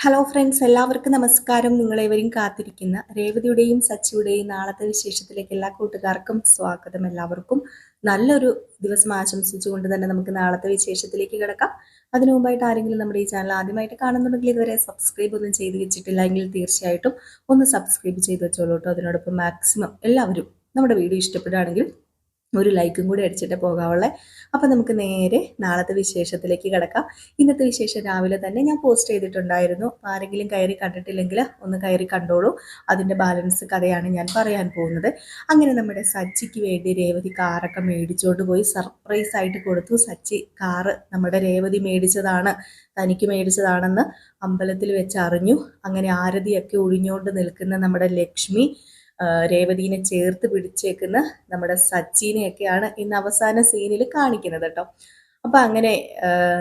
Hello friends എല്ലാവർക്കും നമസ്കാരം. നിങ്ങളേവരും കാത്തിരിക്കുന്ന രേവതിയുടെയും സച്ചിയുടെയും നാളത്തെ വിശേഷത്തിലേക്ക് എല്ലാ കൂട്ടുകാർക്കും സ്വാഗതം എല്ലാവർക്കും. നല്ലൊരു ദിവസം ആശംസിച്ചുകൊണ്ട് തന്നെ നമുക്ക് നാളത്തെ വിശേഷത്തിലേക്ക് കിടക്കാം. അതിനു മുമ്പായിട്ട് ആരെങ്കിലും നമ്മുടെ ഈ ചാനൽ ആദ്യമായിട്ട് കാണുന്നുണ്ടെങ്കിൽ ഇതുവരെ സബ്സ്ക്രൈബ് ഒന്നും ചെയ്ത് വെച്ചിട്ടില്ല എങ്കിൽ തീർച്ചയായിട്ടും ഒന്ന് സബ്സ്ക്രൈബ് ചെയ്ത് വെച്ചോളൂ കേട്ടോ. അതിനോടൊപ്പം മാക്സിമം എല്ലാവരും നമ്മുടെ വീഡിയോ ഇഷ്ടപ്പെടുകയാണെങ്കിൽ ഒരു ലൈക്കും കൂടി അടിച്ചിട്ട് പോകാവുള്ളേ. അപ്പം നമുക്ക് നേരെ നാളത്തെ വിശേഷത്തിലേക്ക് കിടക്കാം. ഇന്നത്തെ വിശേഷം രാവിലെ തന്നെ ഞാൻ പോസ്റ്റ് ചെയ്തിട്ടുണ്ടായിരുന്നു. ആരെങ്കിലും കയറി കണ്ടിട്ടില്ലെങ്കിൽ ഒന്ന് കയറി കണ്ടോളൂ. അതിന്റെ ബാലൻസ് കഥയാണ് ഞാൻ പറയാൻ പോകുന്നത്. അങ്ങനെ നമ്മുടെ സച്ചിക്ക് വേണ്ടി രേവതി കാറൊക്കെ മേടിച്ചുകൊണ്ട് പോയി. സർപ്രൈസ് ആയിട്ട് കൊടുത്തു. സച്ചി കാറ് നമ്മുടെ രേവതി മേടിച്ചതാണ്. തനിക്ക് മേടിച്ചതാണെന്ന് അമ്പലത്തിൽ വെച്ച് അറിഞ്ഞു അങ്ങനെ ആരതിയൊക്കെ ഒഴിഞ്ഞുകൊണ്ട് നിൽക്കുന്ന നമ്മുടെ ലക്ഷ്മി രേവതീനെ ചേർത്ത് പിടിച്ചേക്കുന്ന നമ്മുടെ സച്ചിനെയൊക്കെയാണ് ഇന്ന് അവസാന സീനിൽ കാണിക്കുന്നത് കേട്ടോ. അപ്പം അങ്ങനെ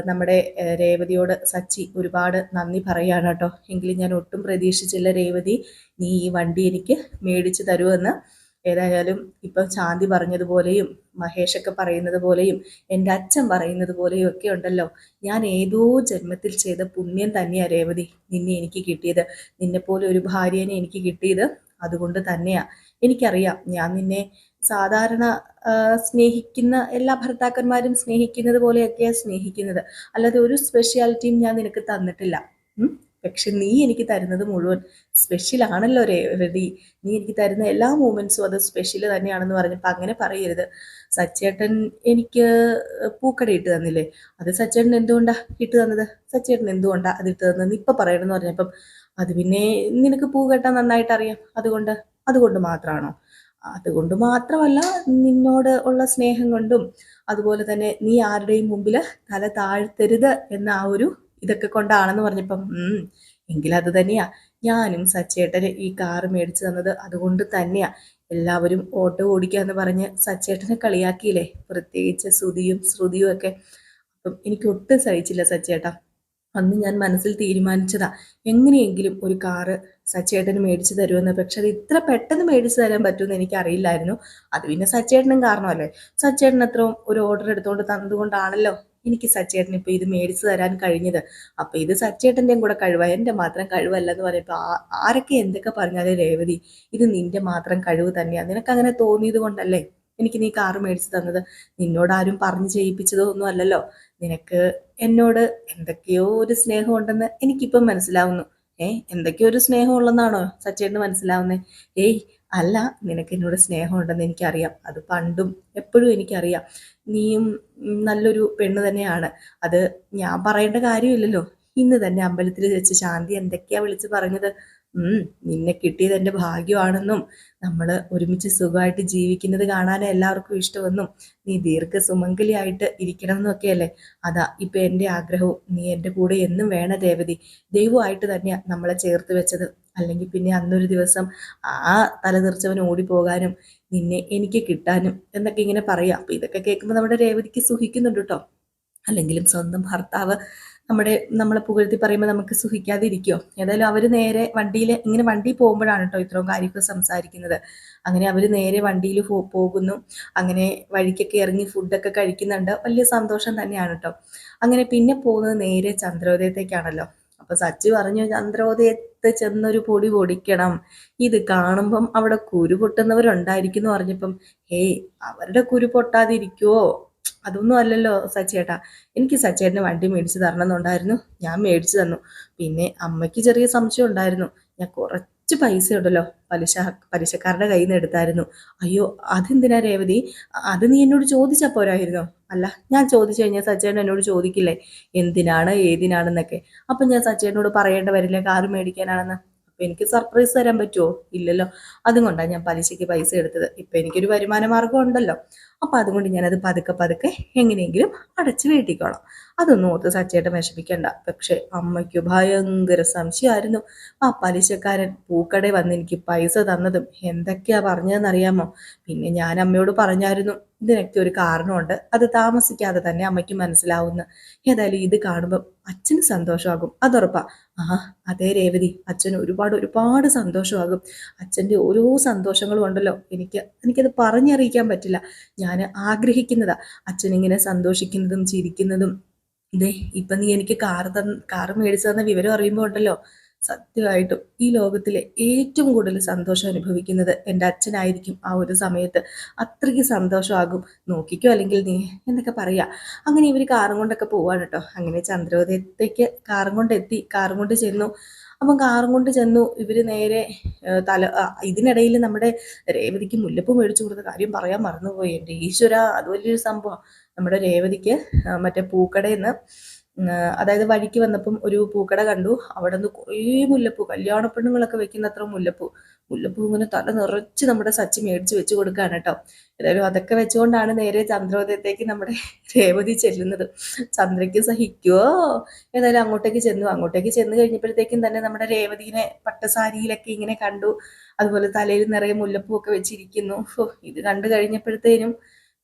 നമ്മുടെ രേവതിയോട് സച്ചി ഒരുപാട് നന്ദി പറയാണ് കേട്ടോ. എങ്കിലും ഞാൻ ഒട്ടും പ്രതീക്ഷിച്ചില്ല രേവതി നീ ഈ വണ്ടി എനിക്ക് മേടിച്ചു തരുമെന്ന്. ഏതായാലും ഇപ്പം ശാന്തി പറഞ്ഞതുപോലെയും മഹേഷൊക്കെ പറയുന്നത് പോലെയും എന്റെ അച്ഛൻ പറയുന്നത് പോലെയും ഒക്കെ ഉണ്ടല്ലോ. ഞാൻ ഏതോ ജന്മത്തിൽ ചെയ്ത പുണ്യം തന്നെയാണ് രേവതി നിന്നെ എനിക്ക് കിട്ടിയത്. നിന്നെപ്പോലെ ഒരു ഭാര്യനെ എനിക്ക് കിട്ടിയത്. അതുകൊണ്ട് തന്നെയാ. എനിക്കറിയാം. ഞാൻ നിന്നെ സാധാരണ സ്നേഹിക്കുന്ന എല്ലാ ഭർത്താക്കന്മാരും സ്നേഹിക്കുന്നത് പോലെയൊക്കെയാണ് സ്നേഹിക്കുന്നത്. അല്ലാതെ ഒരു സ്പെഷ്യാലിറ്റിയും ഞാൻ നിനക്ക് തന്നിട്ടില്ല. പക്ഷെ നീ എനിക്ക് തരുന്നത് മുഴുവൻ സ്പെഷ്യൽ ആണല്ലോ റെഡി നീ എനിക്ക് തരുന്ന എല്ലാ മൂമെന്റ്സും അത് സ്പെഷ്യൽ തന്നെയാണെന്ന് പറഞ്ഞപ്പോൾ അങ്ങനെ പറയരുത്. സച്ചേട്ടൻ എനിക്ക് പൂക്കട ഇട്ട് തന്നില്ലേ? അത് സച്ചേട്ടൻ എന്തുകൊണ്ടാ ഇട്ട് തന്നത്? സച്ചേട്ടൻ എന്തുകൊണ്ടാ അത് ഇട്ട് തന്നത് ഇപ്പൊ പറയണമെന്ന് പറഞ്ഞപ്പം അത് പിന്നെ നിനക്ക് പൂ കെട്ടാൻ നന്നായിട്ട് അറിയാം അതുകൊണ്ട് അതുകൊണ്ട് മാത്രമാണോ അതുകൊണ്ട് മാത്രമല്ല നിന്നോട് ഉള്ള സ്നേഹം കൊണ്ടും അതുപോലെ തന്നെ നീ ആരുടെയും മുമ്പിൽ തല താഴ്ത്തരുത് എന്ന ആ ഒരു ഇതൊക്കെ കൊണ്ടാണെന്ന് പറഞ്ഞപ്പം എങ്കിൽ അത് തന്നെയാ. ഞാനും സച്ചേട്ടന് ഈ കാറ് മേടിച്ചു തന്നത് അതുകൊണ്ട് തന്നെയാ. എല്ലാവരും ഓട്ടോ ഓടിക്കാന്ന് പറഞ്ഞ് സച്ചേട്ടനെ കളിയാക്കിയില്ലേ? പ്രത്യേകിച്ച് ശ്രുതിയും ശ്രുതിയും ഒക്കെ. അപ്പം എനിക്ക് ഒട്ടും സഹിച്ചില്ല സച്ചേട്ടാ. അന്ന് ഞാൻ മനസ്സിൽ തീരുമാനിച്ചതാ. എങ്ങനെയെങ്കിലും ഒരു കാറ് സച്ചേട്ടന് മേടിച്ചു തരുമെന്ന്. പക്ഷെ അത് ഇത്ര പെട്ടെന്ന് മേടിച്ചു തരാൻ പറ്റുമെന്ന് എനിക്ക് അറിയില്ലായിരുന്നു അത് പിന്നെ സച്ചേട്ടനും കാരണമല്ലേ? സച്ചേട്ടൻ അത്രയും ഒരു ഓർഡർ എടുത്തുകൊണ്ട് തന്നതുകൊണ്ടാണല്ലോ എനിക്ക് സച്ചേട്ടൻ ഇപ്പൊ ഇത് മേടിച്ചു തരാൻ കഴിഞ്ഞത്. അപ്പൊ ഇത് സച്ചേട്ടന്റെയും കൂടെ കഴിവാണ് എന്റെ മാത്രം കഴിവല്ല എന്ന് പറയുമ്പോൾ ആരൊക്കെ എന്തൊക്കെ പറഞ്ഞാലും രേവതി ഇത് നിന്റെ മാത്രം കഴിവ് തന്നെയാണ് നിനക്ക് അങ്ങനെ തോന്നിയത് കൊണ്ടല്ലേ എനിക്ക് നീ കാറ് മേടിച്ചു തന്നത്? നിന്നോട് ആരും പറഞ്ഞു ചെയ്യിപ്പിച്ചതോ ഒന്നും അല്ലല്ലോ നിനക്ക് എന്നോട് എന്തൊക്കെയോ ഒരു സ്നേഹം ഉണ്ടെന്ന് എനിക്കിപ്പം മനസ്സിലാവുന്നു. ഏ എന്തൊക്കെയോ ഒരു സ്നേഹം ഉള്ളെന്നാണോ സച്ചേട്ടന് മനസ്സിലാവുന്നേ? ഏയ് അല്ല നിനക്ക് എന്നോട് സ്നേഹമുണ്ടെന്ന് എനിക്കറിയാം. അത് പണ്ടും എപ്പോഴും എനിക്കറിയാം. നീയും നല്ലൊരു പെണ്ണ് തന്നെയാണ്. അത് ഞാൻ പറയേണ്ട കാര്യമില്ലല്ലോ. ഇന്ന് തന്നെ അമ്പലത്തിൽ വെച്ച് ശാന്തി എന്തൊക്കെയാ വിളിച്ച് പറഞ്ഞത്? നിന്നെ കിട്ടിയത് എന്റെ ഭാഗ്യമാണെന്നും നമ്മൾ ഒരുമിച്ച് സുഖമായിട്ട് ജീവിക്കുന്നത് കാണാൻ എല്ലാവർക്കും ഇഷ്ടമെന്നും നീ ദീർഘ സുമംഗലിയായിട്ട് ഇരിക്കണം എന്നൊക്കെയല്ലേ അതാ ഇപ്പൊ എന്റെ ആഗ്രഹവും നീ എന്റെ കൂടെ എന്നും വേണ ദേവതി ദൈവമായിട്ട് തന്നെയാ നമ്മളെ ചേർത്ത് വെച്ചത്. അല്ലെങ്കിൽ പിന്നെ അന്നൊരു ദിവസം ആ തലതെറിച്ചവൻ ഓടിപ്പോകാനും നിന്നെ എനിക്ക് കിട്ടാനും എന്നൊക്കെ ഇങ്ങനെ പറയാം. അപ്പൊ ഇതൊക്കെ കേൾക്കുമ്പോൾ നമ്മുടെ രേവതിക്ക് സുഖിക്കുന്നുണ്ട് കേട്ടോ. അല്ലെങ്കിലും സ്വന്തം ഭർത്താവ് നമ്മുടെ നമ്മളെ പുകഴ്ത്തി പറയുമ്പോൾ നമുക്ക് സുഖിക്കാതിരിക്കുമോ ഏതായാലും അവർ നേരെ വണ്ടിയിൽ ഇങ്ങനെ വണ്ടി പോകുമ്പോഴാണ് കേട്ടോ ഇത്രയും കാര്യമൊക്കെ സംസാരിക്കുന്നത്. അങ്ങനെ അവർ നേരെ വണ്ടിയിൽ പോകുന്നു. അങ്ങനെ വഴിക്കൊക്കെ ഇറങ്ങി ഫുഡൊക്കെ കഴിക്കുന്നുണ്ട്. വലിയ സന്തോഷം തന്നെയാണ് കേട്ടോ അങ്ങനെ പിന്നെ പോകുന്നത് നേരെ ചന്ദ്രോദയത്തേക്കാണല്ലോ. അപ്പൊ സച്ചി പറഞ്ഞു ചന്ദ്രോദയത്ത് ചെന്നൊരു പൊടി പൊടിക്കണം. ഇത് കാണുമ്പം അവിടെ കുരു പൊട്ടുന്നവരുണ്ടായിരിക്കും എന്ന് പറഞ്ഞപ്പം ഹേയ് അവരുടെ കുരു പൊട്ടാതിരിക്കുവോ? അതൊന്നും അല്ലല്ലോ സച്ചേട്ടാ. എനിക്ക് സച്ചേട്ടന് വണ്ടി മേടിച്ച് തരണമെന്നുണ്ടായിരുന്നു. ഞാൻ മേടിച്ചു തന്നു. പിന്നെ അമ്മയ്ക്ക് ചെറിയ സംശയം ഉണ്ടായിരുന്നു. ഞാൻ കുറച്ച് പൈസ ഉണ്ടല്ലോ പലിശ പലിശക്കാരുടെ കയ്യിൽ നിന്ന് എടുത്തായിരുന്നു. അയ്യോ അതെന്തിനാ രേവതി? അത് നീ എന്നോട് ചോദിച്ചാൽ അല്ല ഞാൻ ചോദിച്ചു കഴിഞ്ഞാൽ സച്ചേട്ടൻ എന്നോട് ചോദിക്കില്ലേ? എന്തിനാണ് ഏതിനാണെന്നൊക്കെ. അപ്പം ഞാൻ സച്ചേട്ടനോട് പറയേണ്ട വരില്ലേ കാറ് മേടിക്കാനാണെന്ന്? അപ്പം എനിക്ക് സർപ്രൈസ് തരാൻ പറ്റുമോ ഇല്ലല്ലോ. അതുകൊണ്ടാണ് ഞാൻ പലിശയ്ക്ക് പൈസ എടുത്തത്. ഇപ്പൊ എനിക്കൊരു വരുമാന മാർഗം ഉണ്ടല്ലോ. അപ്പോൾ അതുകൊണ്ട് ഞാനത് പതുക്കെ പതുക്കെ എങ്ങനെയെങ്കിലും അടച്ച് വീട്ടിക്കോളാം. അതൊന്നും ഓർത്ത് സച്ചേട്ടൻ വിഷമിക്കണ്ട. പക്ഷേ അമ്മയ്ക്ക് ഭയങ്കര സംശയമായിരുന്നു. ആ പലിശക്കാരൻ പൂക്കടയിൽ വന്ന് എനിക്ക് പൈസ തന്നതും എന്തൊക്കെയാ പറഞ്ഞതെന്നറിയാമോ? പിന്നെ ഞാൻ അമ്മയോട് പറഞ്ഞായിരുന്നു ഇതിനൊക്കെ ഒരു കാരണമുണ്ട്. അത് താമസിക്കാതെ തന്നെ അമ്മയ്ക്ക് മനസ്സിലാവുന്നു. ഏതായാലും ഇത് കാണുമ്പോൾ അച്ഛന് സന്തോഷമാകും. അതുറപ്പാ. ആ അതേ രേവതി. അച്ഛന് ഒരുപാട് ഒരുപാട് സന്തോഷമാകും. അച്ഛന്റെ ഓരോ സന്തോഷങ്ങളും ഉണ്ടല്ലോ. എനിക്ക് എനിക്കത് പറഞ്ഞറിയിക്കാൻ പറ്റില്ല. ഞാൻ ആഗ്രഹിക്കുന്നതാ. അച്ഛനിങ്ങനെ സന്തോഷിക്കുന്നതും ചിരിക്കുന്നതും. ദേ ഇപ്പൊ നീ എനിക്ക് കാറ് തന്ന കാറ് മേടിച്ചു തന്ന വിവരം അറിയുമ്പോൾ ഉണ്ടല്ലോ. സത്യമായിട്ടും ഈ ലോകത്തിലെ ഏറ്റവും കൂടുതൽ സന്തോഷം അനുഭവിക്കുന്നത് എന്റെ അച്ഛനായിരിക്കും ആ ഒരു സമയത്ത്. അത്രയ്ക്ക് സന്തോഷമാകും. നോക്കിക്കോ അല്ലെങ്കിൽ നീ എന്നൊക്കെ പറയാ. അങ്ങനെ ഇവർ കാറും കൊണ്ടൊക്കെ പോവാണ് കേട്ടോ. അങ്ങനെ ചന്ദ്രോദയത്തേക്ക് കാറും കൊണ്ട് എത്തി കാറും കൊണ്ട് ചെന്നു. അപ്പം കാറും കൊണ്ട് ചെന്നു. ഇവർ നേരെ തല ഇതിനിടയിൽ നമ്മുടെ രേവതിക്ക് മുല്ലപ്പ് മേടിച്ചു കൊടുത്ത കാര്യം പറയാൻ മറന്നുപോയി എന്റെ. ഈശ്വര അത് വലിയൊരു സംഭവം. നമ്മുടെ രേവതിക്ക് മറ്റേ പൂക്കടയിൽ നിന്ന് അതായത് വഴിക്ക് വന്നപ്പം ഒരു പൂക്കട കണ്ടു. അവിടെ നിന്ന് കുറേ മുല്ലപ്പൂ കല്യാണ പെണ്ണുങ്ങളൊക്കെ വെക്കുന്ന അത്ര മുല്ലപ്പൂ. മുല്ലപ്പൂ ഇങ്ങനെ തല നിറച്ച് നമ്മുടെ സച്ചി മേടിച്ച് വെച്ച് കൊടുക്കുകയാണ് കേട്ടോ. ഏതായാലും അതൊക്കെ വെച്ചുകൊണ്ടാണ് നേരെ ചന്ദ്രോദയത്തേക്ക് നമ്മുടെ രേവതി ചെല്ലുന്നത്. ചന്ദ്രയ്ക്ക് സഹിക്കുവോ? ഏതായാലും അങ്ങോട്ടേക്ക് ചെന്നു. അങ്ങോട്ടേക്ക് ചെന്ന് കഴിഞ്ഞപ്പോഴത്തേക്കും തന്നെ നമ്മുടെ രേവതിനെ പട്ടസാരിയിലൊക്കെ ഇങ്ങനെ കണ്ടു. അതുപോലെ തലയിൽ നിറയെ മുല്ലപ്പൂ ഒക്കെ വെച്ചിരിക്കുന്നു ഇത് കണ്ടു കഴിഞ്ഞപ്പോഴത്തേനും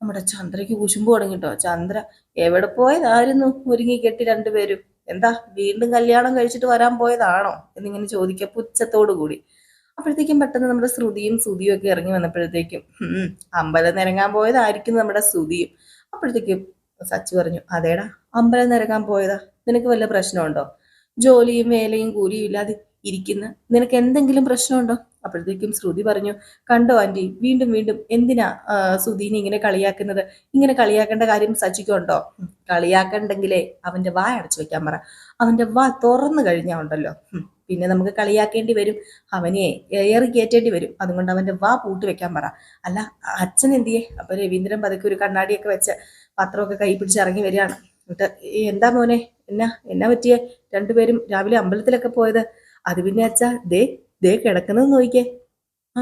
നമ്മുടെ ചന്ദ്രയ്ക്ക് കുശുമ്പ് തുടങ്ങിട്ടോ. ചന്ദ്ര എവിടെ പോയതായിരുന്നു? ഒരുങ്ങി കെട്ടി രണ്ടുപേരും. എന്താ വീണ്ടും കല്യാണം കഴിച്ചിട്ട് വരാൻ പോയതാണോ? എന്നിങ്ങനെ ചോദിക്കുക പുച്ഛത്തോടു കൂടി അപ്പോഴത്തേക്കും പെട്ടെന്ന് നമ്മുടെ ശ്രുതിയും സുതിയും ഒക്കെ ഇറങ്ങി വന്നപ്പോഴത്തേക്കും അമ്പലം നിരങ്ങാൻ പോയതായിരിക്കും നമ്മുടെ ശ്രുതിയും അപ്പോഴത്തേക്കും സച്ചു പറഞ്ഞു അതേടാ അമ്പലം നിരങ്ങാൻ പോയതാ. നിനക്ക് വല്ല പ്രശ്നമുണ്ടോ? ജോലിയും വേലയും കൂലിയും ഇല്ലാതെ ഇരിക്കുന്ന നിനക്ക് എന്തെങ്കിലും പ്രശ്നമുണ്ടോ? അപ്പോഴത്തേക്കും ശ്രുതി പറഞ്ഞു കണ്ടോ ആന്റി വീണ്ടും വീണ്ടും എന്തിനാ സുധീനെ ഇങ്ങനെ കളിയാക്കുന്നത്? ഇങ്ങനെ കളിയാക്കേണ്ട കാര്യം സജിക്കുണ്ടോ കളിയാക്കണ്ടെങ്കിലേ അവന്റെ വാ അടച്ചു വെക്കാൻ പറ. അവന്റെ വാ തുറന്നു കഴിഞ്ഞാ ഉണ്ടല്ലോ. പിന്നെ നമുക്ക് കളിയാക്കേണ്ടി വരും. അവനെ ഏറി കയറ്റേണ്ടി വരും. അതുകൊണ്ട് അവന്റെ വാ പൂട്ടി വെക്കാൻ പറ. അല്ല അച്ഛൻ എന്തിയെ? അപ്പൊ രവീന്ദ്രൻ പതുക്കെ ഒരു കണ്ണാടിയൊക്കെ വെച്ച് പത്രമൊക്കെ കൈ പിടിച്ച് ഇറങ്ങി വരികയാണ്. എന്നിട്ട് എന്താ മോനെ? എന്നാ എന്നാ പറ്റിയേ? രണ്ടുപേരും രാവിലെ അമ്പലത്തിലൊക്കെ പോയത്? അത് പിന്നെ അച്ഛാ ദേ ദേ കിടക്കുന്നത് നോക്കിക്കേ. ആ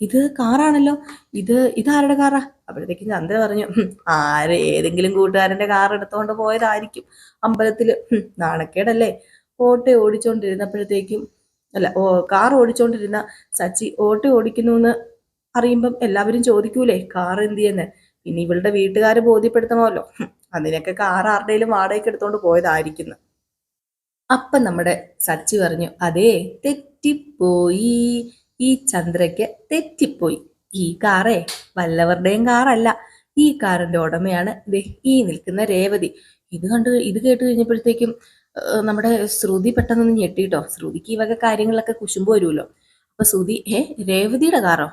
ഇത് കാറാണല്ലോ. ഇത് ഇതാരുടെ കാറാ? അപ്പോഴത്തേക്കും ചന്ദ്ര പറഞ്ഞു ആര് ഏതെങ്കിലും കൂട്ടുകാരന്റെ കാർ എടുത്തുകൊണ്ട് പോയതായിരിക്കും അമ്പലത്തിൽ നാണക്കേടല്ലേ. ഓട്ടോ ഓടിച്ചോണ്ടിരുന്നപ്പോഴത്തേക്കും അല്ല ഓ കാർ ഓടിച്ചോണ്ടിരുന്ന സച്ചി ഓട്ടോ ഓടിക്കുന്നു എന്ന് അറിയുമ്പം എല്ലാവരും ചോദിക്കൂലേ കാർ എന്ത് ചെയ്യുന്നത് പിന്നെ ഇവളുടെ വീട്ടുകാരെ ബോധ്യപ്പെടുത്തണമല്ലോ. അതിനൊക്കെ കാർ ആരുടെയും വാടകയ്ക്ക് എടുത്തോണ്ട് പോയതായിരിക്കുന്നു. അപ്പം നമ്മുടെ സച്ചി പറഞ്ഞു അതേ തെറ്റിപ്പോയി. ഈ ചന്ദ്രയ്ക്ക് തെറ്റിപ്പോയി. ഈ കാറേ വല്ലവരുടെയും കാറല്ല. ഈ കാറിന്റെ ഉടമയാണ് ഈ നിൽക്കുന്ന രേവതി. ഇത് കണ്ട് ഇത് കേട്ട് കഴിഞ്ഞപ്പോഴത്തേക്കും നമ്മുടെ ശ്രുതി പെട്ടെന്ന് ഞെട്ടിട്ടോ. ശ്രുതിക്ക് ഈ വക കാര്യങ്ങളൊക്കെ കുശുമ്പ് വരുമല്ലോ. അപ്പൊ ശ്രുതി ഏ രേവതിയുടെ കാറോ?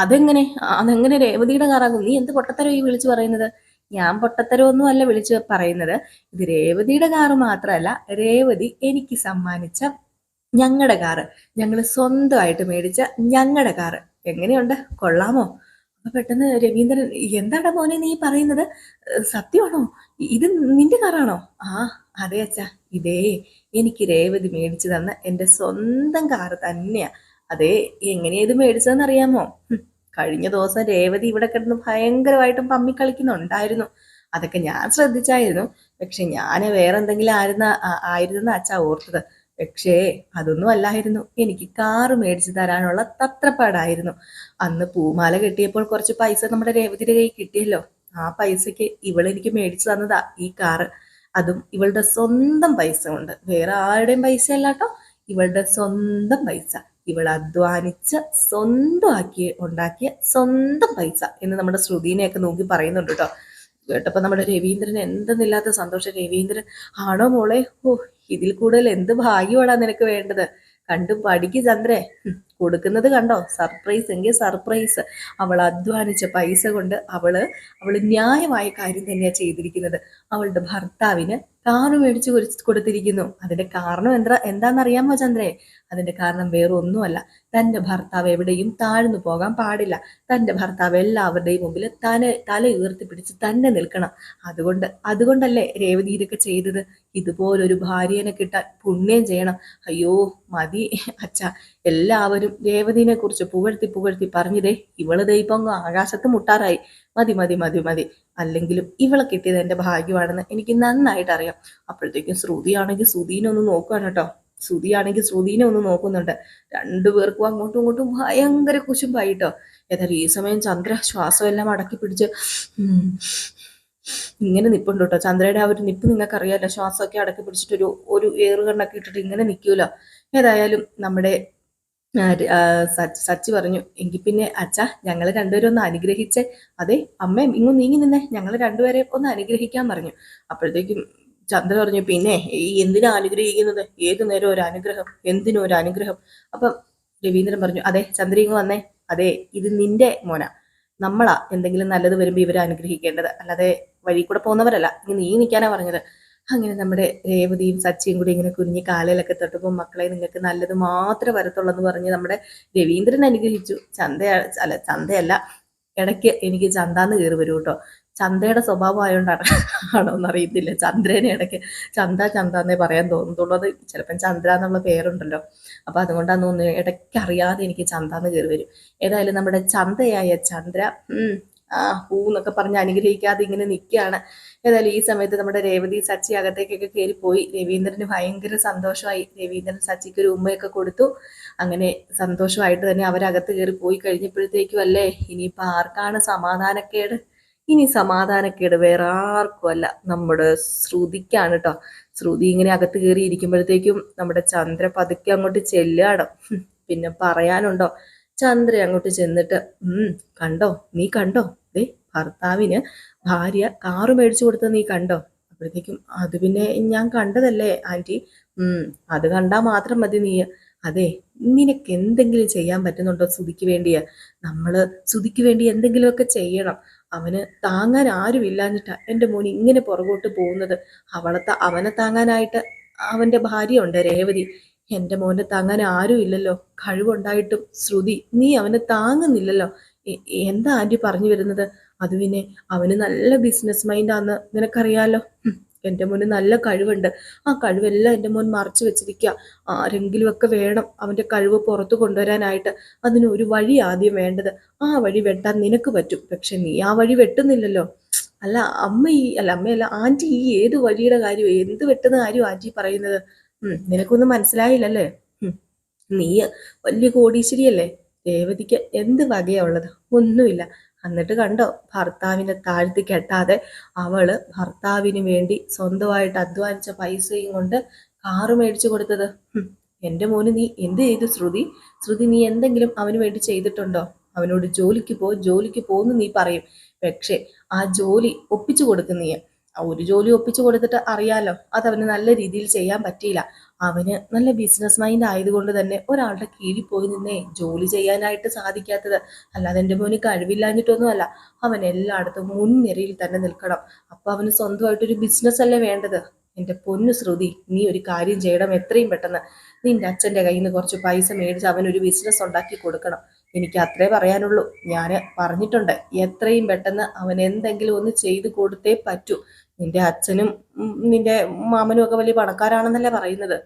അതെങ്ങനെ? അതെങ്ങനെ രേവതിയുടെ കാറാകും? നീ എന്ത് പൊട്ടത്തരോ ഈ വിളിച്ചു പറയുന്നത്? ഞാൻ പൊട്ടത്തരമൊന്നും അല്ല വിളിച്ചു പറയുന്നത്. ഇത് രേവതിയുടെ കാറ് മാത്രമല്ല രേവതി എനിക്ക് സമ്മാനിച്ച ഞങ്ങളുടെ കാറ്. ഞങ്ങൾ സ്വന്തമായിട്ട് മേടിച്ച ഞങ്ങളുടെ കാറ്. എങ്ങനെയുണ്ട്? കൊള്ളാമോ? അപ്പൊ പെട്ടെന്ന് രവീന്ദ്രൻ എന്താണ് മോനെ നീ പറയുന്നത്? സത്യമാണോ? ഇത് നിന്റെ കാറാണോ? ആ അതെ അച്ഛാ. ഇതേ എനിക്ക് രേവതി മേടിച്ചു തന്ന എന്റെ സ്വന്തം കാറ് തന്നെയാ. അതെ എങ്ങനെയാ ഇത് മേടിച്ചതെന്ന് അറിയാമോ കഴിഞ്ഞ ദിവസം രേവതി ഇവിടെ കിടന്ന് ഭയങ്കരമായിട്ടും പമ്മി കളിക്കുന്നുണ്ടായിരുന്നു. അതൊക്കെ ഞാൻ ശ്രദ്ധിച്ചായിരുന്നു. പക്ഷെ ഞാൻ വേറെ എന്തെങ്കിലും ആയിരുന്ന ആയിരുന്നെന്ന് അച്ഛ ഓർത്തത്. പക്ഷേ അതൊന്നും അല്ലായിരുന്നു. എനിക്ക് കാറ് മേടിച്ചു തരാനുള്ള തത്രപ്പാടായിരുന്നു. അന്ന് പൂമാല കിട്ടിയപ്പോൾ കുറച്ച് പൈസ നമ്മുടെ രേവതിയുടെ കയ്യിൽ കിട്ടിയല്ലോ. ആ പൈസക്ക് ഇവളെനിക്ക് മേടിച്ചു തന്നതാ ഈ കാറ്. അതും ഇവളുടെ സ്വന്തം പൈസ കൊണ്ട്. വേറെ ആരുടെയും പൈസ അല്ലാട്ടോ ഇവളുടെ സ്വന്തം പൈസ. ഇവൾ അധ്വാനിച്ച് സ്വന്തമാക്കി ഉണ്ടാക്കിയ സ്വന്തം പൈസ എന്ന് നമ്മുടെ ശ്രുതിനെയൊക്കെ നോക്കി പറയുന്നുണ്ട് കേട്ടോ. കേട്ടപ്പോൾ നമ്മുടെ രവീന്ദ്രൻ എന്തെന്നില്ലാത്ത സന്തോഷം. രവീന്ദ്രൻ ആണോ മോളെ? ഓ ഇതിൽ കൂടുതൽ എന്ത് ഭാഗ്യമാണ് നിനക്ക് വേണ്ടത്? കണ്ടു പഠിക്ക് ചന്ദ്രേ. കൊടുക്കുന്നത് കണ്ടോ? സർപ്രൈസ് എങ്കിൽ സർപ്രൈസ് അവൾ അധ്വാനിച്ച പൈസ കൊണ്ട് അവൾ അവൾ ന്യായമായ കാര്യം തന്നെയാണ് ചെയ്തിരിക്കുന്നത്. അവളുടെ ഭർത്താവിന് കാറ് മേടിച്ചു കൊടുത്തിരിക്കുന്നു. അതിന്റെ കാരണം എന്താ എന്താണെന്നറിയാമോ ചന്ദ്രേ? അതിന്റെ കാരണം വേറെ ഒന്നുമല്ല തന്റെ ഭർത്താവ് എവിടെയും താഴ്ന്നു പോകാൻ പാടില്ല. തന്റെ ഭർത്താവ് എല്ലാവരുടെയും മുമ്പിൽ തല തല ഉയർത്തിപ്പിടിച്ച് തന്നെ നിൽക്കണം. അതുകൊണ്ട് അതുകൊണ്ടല്ലേ രേവതി ഇതൊക്കെ ചെയ്തത്? ഇതുപോലൊരു ഭാര്യനെ കിട്ടാൻ പുണ്യം ചെയ്യണം. അയ്യോ മതി അച്ഛ. എല്ലാവരും രേവതിനെ കുറിച്ച് പുകഴ്ത്തി പുകഴ്ത്തി പറഞ്ഞതേ ഇവൾ ദൈപ്പം ആകാശത്ത് മുട്ടാറായി. മതി മതി മതി മതി. അല്ലെങ്കിലും ഇവളെ കിട്ടിയത് എന്റെ ഭാഗ്യമാണെന്ന് എനിക്ക് നന്നായിട്ട് അറിയാം. അപ്പോഴത്തേക്കും ശ്രുതിയാണെങ്കിൽ ശ്രുതിനെ ഒന്ന് നോക്കുകയാണ് കേട്ടോ. ശ്രുതിയാണെങ്കിൽ ശ്രുതിനെ ഒന്ന് നോക്കുന്നുണ്ട്. രണ്ടുപേർക്കും അങ്ങോട്ടും ഇങ്ങോട്ടും ഭയങ്കര കുശുമ്പായിട്ടോ ഏതായാലും ഈ സമയം ചന്ദ്ര ശ്വാസമെല്ലാം അടക്കി പിടിച്ച് ഇങ്ങനെ നിപ്പുണ്ട് കേട്ടോ. ചന്ദ്രയുടെ ആ ഒരു നിപ്പ് നിങ്ങൾക്ക് അറിയാമല്ലോ ശ്വാസമൊക്കെ അടക്കി പിടിച്ചിട്ട് ഒരു ഒരു ഏറുകണ്ണൊക്കെ ഇട്ടിട്ട് ഇങ്ങനെ നിൽക്കൂല ഏതായാലും നമ്മുടെ സച്ചി പറഞ്ഞു എങ്കിൽ പിന്നെ അച്ഛ ഞങ്ങൾ രണ്ടുപേരും ഒന്ന് അനുഗ്രഹിച്ച്. അതെ അമ്മയും ഇങ്ങ് നീങ്ങി നിന്നെ ഞങ്ങൾ രണ്ടുപേരെ ഒന്ന് അനുഗ്രഹിക്കാൻ പറഞ്ഞു. അപ്പോഴത്തേക്കും ചന്ദ്ര പറഞ്ഞു പിന്നെ ഈ എന്തിനാ അനുഗ്രഹിക്കുന്നത്? ഏതു നേരം ഒരു അനുഗ്രഹം എന്തിനും ഒരു അനുഗ്രഹം അപ്പം രവീന്ദ്രൻ പറഞ്ഞു അതെ ചന്ദ്ര ഇങ്ങ് വന്നേ. അതെ ഇത് നിന്റെ മോന. നമ്മളാ എന്തെങ്കിലും നല്ലത് വരുമ്പോൾ ഇവരെ അനുഗ്രഹിക്കേണ്ടത്. അല്ലാതെ വഴി കൂടെ പോകുന്നവരല്ല. ഇനി നീ നിൽക്കാനാ പറഞ്ഞത്. അങ്ങനെ നമ്മുടെ രേവതിയും സച്ചിയും കൂടി ഇങ്ങനെ കുഞ്ഞി കാലയിലൊക്കെ തൊട്ടപ്പോൾ മക്കളെ നിങ്ങൾക്ക് നല്ലത് മാത്രമേ വരത്തുള്ളൂ എന്ന് പറഞ്ഞ് നമ്മുടെ രവീന്ദ്രൻ അനുഗ്രഹിച്ചു. ചന്ത അല്ല ചന്തയല്ല ഇടയ്ക്ക് എനിക്ക് ചന്താന്ന് കയറി വരും കേട്ടോ. ചന്തയുടെ സ്വഭാവം ആയതുകൊണ്ടാണ് ആണോ എന്നറിയത്തില്ല. ചന്ദ്രനെ ഇടയ്ക്ക് ചന്ത ചന്ത എന്നേ പറയാൻ തോന്നുന്നുള്ളൂ അത് ചിലപ്പം ചന്ദ്ര എന്നുള്ള പേരുണ്ടല്ലോ. അപ്പോൾ അതുകൊണ്ടാന്ന് തോന്നുന്നു ഇടയ്ക്ക് അറിയാതെ എനിക്ക് ചന്ത എന്ന് കയറി വരും. ഏതായാലും നമ്മുടെ ചന്തയായ ചന്ദ്ര പൂ എന്നൊക്കെ പറഞ്ഞ് അനുഗ്രഹിക്കാതെ ഇങ്ങനെ നിൽക്കുകയാണ് ഏതായാലും ഈ സമയത്ത് നമ്മുടെ രേവതി സച്ചി അകത്തേക്കൊക്കെ പോയി. രവീന്ദ്രന് ഭയങ്കര സന്തോഷമായി. രവീന്ദ്രൻ സച്ചിക്ക് ഒരു ഉമ്മയൊക്കെ കൊടുത്തു. അങ്ങനെ സന്തോഷമായിട്ട് തന്നെ അവരകത്ത് കയറി പോയി കഴിഞ്ഞപ്പോഴത്തേക്കും അല്ലേ ഇനിയിപ്പോൾ ആർക്കാണ് സമാധാനക്കേട്? ഇനി സമാധാനക്കേട് വേറെ ആർക്കും അല്ല. നമ്മുടെ ശ്രുതിക്കാണ് കേട്ടോ ശ്രുതി ഇങ്ങനെ അകത്ത് കയറി ഇരിക്കുമ്പോഴത്തേക്കും നമ്മുടെ ചന്ദ്ര പതുക്കെ അങ്ങോട്ട് ചെല്ലുകയാണ്. പിന്നെ പറയാനുണ്ടോ? ചന്ദ്ര അങ്ങോട്ട് ചെന്നിട്ട് ഉം കണ്ടോ? നീ കണ്ടോ? ദേ ഭർത്താവിന് ഭാര്യ കാറ് മേടിച്ചു കൊടുത്തത് നീ കണ്ടോ? അപ്പോഴത്തേക്കും അത് പിന്നെ ഞാൻ കണ്ടതല്ലേ ആന്റി അത് കണ്ടാൽ മാത്രം മതി നീ. അതെ നിനക്ക് എന്തെങ്കിലും ചെയ്യാൻ പറ്റുന്നുണ്ടോ സുതിക്ക് വേണ്ടിയ? നമ്മൾ സുതിക്ക് വേണ്ടി എന്തെങ്കിലുമൊക്കെ ചെയ്യണം. അവന് താങ്ങാൻ ആരുമില്ലാഞ്ഞിട്ടാ എന്റെ മോൻ ഇങ്ങനെ പുറകോട്ട് പോകുന്നത്. അവളത്തെ അവനെ താങ്ങാനായിട്ട് അവന്റെ ഭാര്യ ഉണ്ട് രേവതി. എന്റെ മോനെ താങ്ങാൻ ആരും ഇല്ലല്ലോ. കഴിവുണ്ടായിട്ടും ശ്രുതി നീ അവനെ താങ്ങുന്നില്ലല്ലോ. എന്താ ആന്റി പറഞ്ഞു വരുന്നത്? അത് പിന്നെ അവന് നല്ല ബിസിനസ് മൈൻഡാന്ന് നിനക്കറിയാലോ. എന്റെ മോന് നല്ല കഴിവുണ്ട്. ആ കഴിവെല്ലാം എന്റെ മോൻ മറച്ചു വെച്ചിരിക്കുക ആരെങ്കിലും ഒക്കെ വേണം അവന്റെ കഴിവ് പുറത്തു കൊണ്ടുവരാനായിട്ട്. അതിന് ഒരു വഴി ആദ്യം വേണ്ടത് ആ വഴി വെട്ടാൻ നിനക്ക് പറ്റും. പക്ഷെ നീ ആ വഴി വെട്ടുന്നില്ലല്ലോ. അല്ല അമ്മ ഈ അല്ല അമ്മയല്ല ആന്റി ഈ ഏത് വഴിയുടെ കാര്യം എന്ത് വെട്ടുന്ന കാര്യം ആന്റി പറയുന്നത്? നിനക്കൊന്നും മനസ്സിലായില്ലല്ലേ? നീ വലിയ കോടീശ്വരിയല്ലേ? രേവതിക്ക് എന്ത് വകയാ ഉള്ളത്? ഒന്നുമില്ല. എന്നിട്ട് കണ്ടോ ഭർത്താവിനെ താഴ്ത്തി കെട്ടാതെ അവൾ ഭർത്താവിന് വേണ്ടി സ്വന്തമായിട്ട് അധ്വാനിച്ച പൈസയും കൊണ്ട് കാറ് മേടിച്ചു കൊടുത്തത്. എന്റെ മോന് നീ എന്ത് ചെയ്തു ശ്രുതി? ശ്രുതി നീ എന്തെങ്കിലും അവന് വേണ്ടി ചെയ്തിട്ടുണ്ടോ? അവനോട് ജോലിക്ക് പോ ജോലിക്ക് പോന്ന് നീ പറയും. പക്ഷേ ആ ജോലി ഒപ്പിച്ചു കൊടുക്കുന്നീ ഒരു ജോലി ഒപ്പിച്ചു കൊടുത്തിട്ട് അറിയാലോ അത് അവന് നല്ല രീതിയിൽ ചെയ്യാൻ പറ്റിയില്ല. അവന് നല്ല ബിസിനസ് മൈൻഡ് ആയതുകൊണ്ട് തന്നെ ഒരാളുടെ കീഴിൽ പോയി നിന്നേ ജോലി ചെയ്യാനായിട്ട് സാധിക്കാത്തത്. അല്ലാതെ എന്റെ മോന് കഴിവില്ലാഞ്ഞിട്ടൊന്നുമല്ല അവൻ എല്ലായിടത്തും മുൻനിരയിൽ തന്നെ നിൽക്കണം. അപ്പോൾ അവന് സ്വന്തമായിട്ടൊരു ബിസിനസ് അല്ലേ വേണ്ടത്? എന്റെ പൊന്നു ശ്രുതി നീ ഒരു കാര്യം ചെയ്യണം എത്രയും പെട്ടെന്ന്. നിന്റെ അച്ഛന്റെ കയ്യിൽ നിന്ന് കുറച്ച് പൈസ മേടിച്ച് അവനൊരു ബിസിനസ് ഉണ്ടാക്കി കൊടുക്കണം. എനിക്ക് അത്രേ പറയാനുള്ളൂ. ഞാൻ പറഞ്ഞിട്ടുണ്ട്. എത്രയും പെട്ടെന്ന് അവൻ എന്തെങ്കിലും ഒന്ന് ചെയ്തു കൊടുത്തേ പറ്റൂ. നിന്റെ അച്ഛനും നിന്റെ മാമനും ഒക്കെ വലിയ പണക്കാരാണെന്നല്ലേ പറയുന്നത്.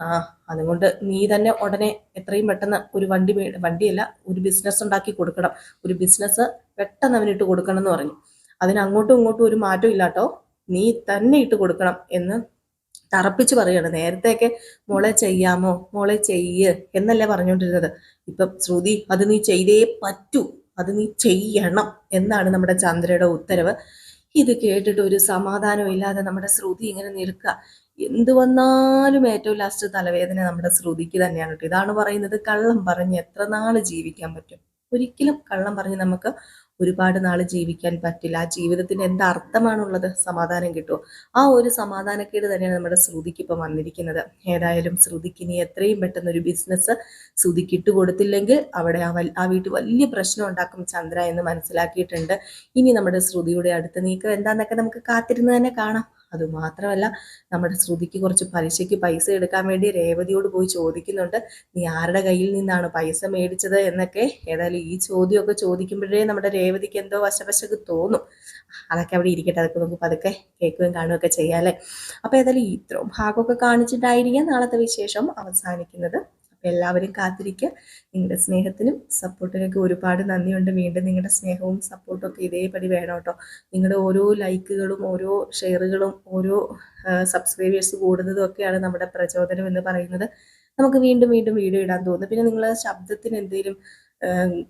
ആ അതുകൊണ്ട് നീ തന്നെ ഉടനെ എത്രയും പെട്ടെന്ന് ഒരു വണ്ടി വണ്ടിയല്ല ഒരു ബിസിനസ് ഉണ്ടാക്കി കൊടുക്കണം. ഒരു ബിസിനസ് പെട്ടെന്ന് അവനിട്ട് കൊടുക്കണം എന്ന് പറഞ്ഞു. അതിന് അങ്ങോട്ടും ഇങ്ങോട്ടും ഒരു മാറ്റം ഇല്ലാട്ടോ. നീ തന്നെ ഇട്ട് കൊടുക്കണം എന്ന് തറപ്പിച്ച് പറയാണ് നേരത്തെയൊക്കെ മോളെ ചെയ്യാമോ? മോളെ ചെയ്യ് എന്നല്ലേ പറഞ്ഞുകൊണ്ടിരുന്നത്. ഇപ്പം ശ്രുതി അത് നീ ചെയ്തേ പറ്റൂ. അത് നീ ചെയ്യണം എന്നാണ് നമ്മുടെ ചന്ദ്രയുടെ ഉത്തരവ്. ഇത് കേട്ടിട്ട് ഒരു സമാധാനവും ഇല്ലാതെ നമ്മുടെ ശ്രുതി ഇങ്ങനെ നിൽക്കുക. എന്ത് വന്നാലും ഏറ്റവും ലാസ്റ്റ് തലവേദന നമ്മുടെ ശ്രുതിക്ക് തന്നെയാണ് കേട്ടോ. ഇതാണ് പറയുന്നത് കള്ളം പറഞ്ഞ് എത്ര നാൾ ജീവിക്കാൻ പറ്റും? ഒരിക്കലും കള്ളം പറഞ്ഞ് നമുക്ക് ഒരുപാട് നാൾ ജീവിക്കാൻ പറ്റില്ല. ആ ജീവിതത്തിന് എന്ത് അർത്ഥമാണുള്ളത് സമാധാനം കിട്ടുമോ ആ ഒരു സമാധാനക്കേട് തന്നെയാണ് നമ്മുടെ ശ്രുതിക്ക് ഇപ്പം വന്നിരിക്കുന്നത്. ഏതായാലും ശ്രുതിക്ക് ഇനി എത്രയും പെട്ടെന്ന് ഒരു ബിസിനസ് ശ്രുതിക്ക് ഇട്ട് കൊടുത്തില്ലെങ്കിൽ അവിടെ ആ ആ വീട്ടിൽ വലിയ പ്രശ്നം ഉണ്ടാക്കും ചന്ദ്ര എന്ന് മനസ്സിലാക്കിയിട്ടുണ്ട്. ഇനി നമ്മുടെ ശ്രുതിയുടെ അടുത്ത നീക്കം എന്താണെന്നൊക്കെ നമുക്ക് കാത്തിരുന്ന് തന്നെ കാണാം. അതുമാത്രമല്ല നമ്മുടെ ശ്രുതിക്ക് കുറച്ച് പലിശയ്ക്ക് പൈസ എടുക്കാൻ വേണ്ടി രേവതിയോട് പോയി ചോദിക്കുന്നുണ്ട്. നീ ആരുടെ കയ്യിൽ നിന്നാണ് പൈസ മേടിച്ചത് എന്നൊക്കെ. ഏതായാലും ഈ ചോദ്യമൊക്കെ ചോദിക്കുമ്പോഴേ നമ്മുടെ രേവതിക്ക് എന്തോ വശവശക്ക് തോന്നും. അതൊക്കെ അവിടെ ഇരിക്കട്ടെ അതൊക്കെ നമുക്ക് പതുക്കെ കേൾക്കുകയും കാണുകയൊക്കെ ചെയ്യാം അല്ലേ? അപ്പോൾ ഏതായാലും ഇത്രയും ഭാഗമൊക്കെ കാണിച്ചിട്ടായിരിക്കാം നാളത്തെ വിശേഷം അവസാനിക്കുന്നത്. അപ്പോൾ എല്ലാവരും കാത്തിരിക്കുക. നിങ്ങളുടെ സ്നേഹത്തിനും സപ്പോർട്ടിനൊക്കെ ഒരുപാട് നന്ദിയുണ്ട്. വീണ്ടും നിങ്ങളുടെ സ്നേഹവും സപ്പോർട്ടും ഒക്കെ ഇതേപടി വേണം കേട്ടോ. നിങ്ങളുടെ ഓരോ ലൈക്കുകളും ഓരോ ഷെയറുകളും ഓരോ സബ്സ്ക്രൈബേഴ്സ് കൂടുന്നതും ഒക്കെയാണ് നമ്മുടെ പ്രചോദനം എന്ന് പറയുന്നത്. നമുക്ക് വീണ്ടും വീണ്ടും വീഡിയോ ഇടാൻ തോന്നുന്നു. പിന്നെ നിങ്ങളുടെ ശബ്ദത്തിന് എന്തെങ്കിലും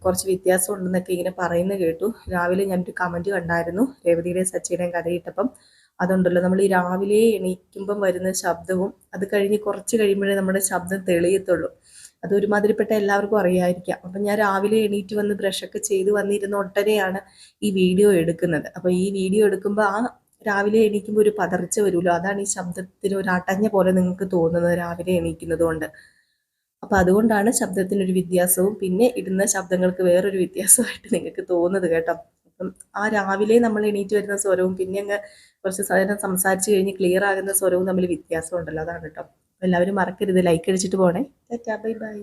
കുറച്ച് വ്യത്യാസം ഉണ്ടെന്നൊക്കെ ഇങ്ങനെ പറയുന്ന കേട്ടു. രാവിലെ ഞാനൊരു കമന്റ് കണ്ടായിരുന്നു. രേവതിയുടെയും സച്ചിയുടെയും കഥയിട്ടപ്പം അതുണ്ടല്ലോ. നമ്മൾ ഈ രാവിലെ എണീക്കുമ്പം വരുന്ന ശബ്ദവും അത് കഴിഞ്ഞ് കുറച്ച് കഴിയുമ്പോഴേ നമ്മുടെ ശബ്ദം തെളിയത്തുള്ളൂ. അത് ഒരുമാതിരിപ്പെട്ട എല്ലാവർക്കും അറിയാതിരിക്കാം അപ്പം ഞാൻ രാവിലെ എണീറ്റ് വന്ന് ബ്രഷൊക്കെ ചെയ്ത് വന്നിരുന്ന ഒട്ടനെയാണ് ഈ വീഡിയോ എടുക്കുന്നത്. അപ്പോൾ ഈ വീഡിയോ എടുക്കുമ്പോൾ ആ രാവിലെ എണീക്കുമ്പോൾ ഒരു പതർച്ച വരുമല്ലോ. അതാണ് ഈ ശബ്ദത്തിന് ഒരു അടഞ്ഞ പോലെ നിങ്ങൾക്ക് തോന്നുന്നത് രാവിലെ എണീക്കുന്നത് കൊണ്ട്. അപ്പോൾ അതുകൊണ്ടാണ് ശബ്ദത്തിനൊരു വ്യത്യാസവും പിന്നെ ഇടുന്ന ശബ്ദങ്ങൾക്ക് വേറൊരു വ്യത്യാസമായിട്ട് നിങ്ങൾക്ക് തോന്നുന്നത് കേട്ടോ. അപ്പം ആ രാവിലെ നമ്മൾ എണീറ്റ് വരുന്ന സ്വരവും പിന്നെ അങ്ങ് കുറച്ച് നേരം സംസാരിച്ച് കഴിഞ്ഞ് ക്ലിയർ ആകുന്ന സ്വരവും തമ്മിൽ വ്യത്യാസമുണ്ടല്ലോ. അതാണ് കേട്ടോ. എല്ലാവരും മറക്കരുത്. ലൈക്ക് അടിച്ചിട്ട് പോണേ. Tata bye bye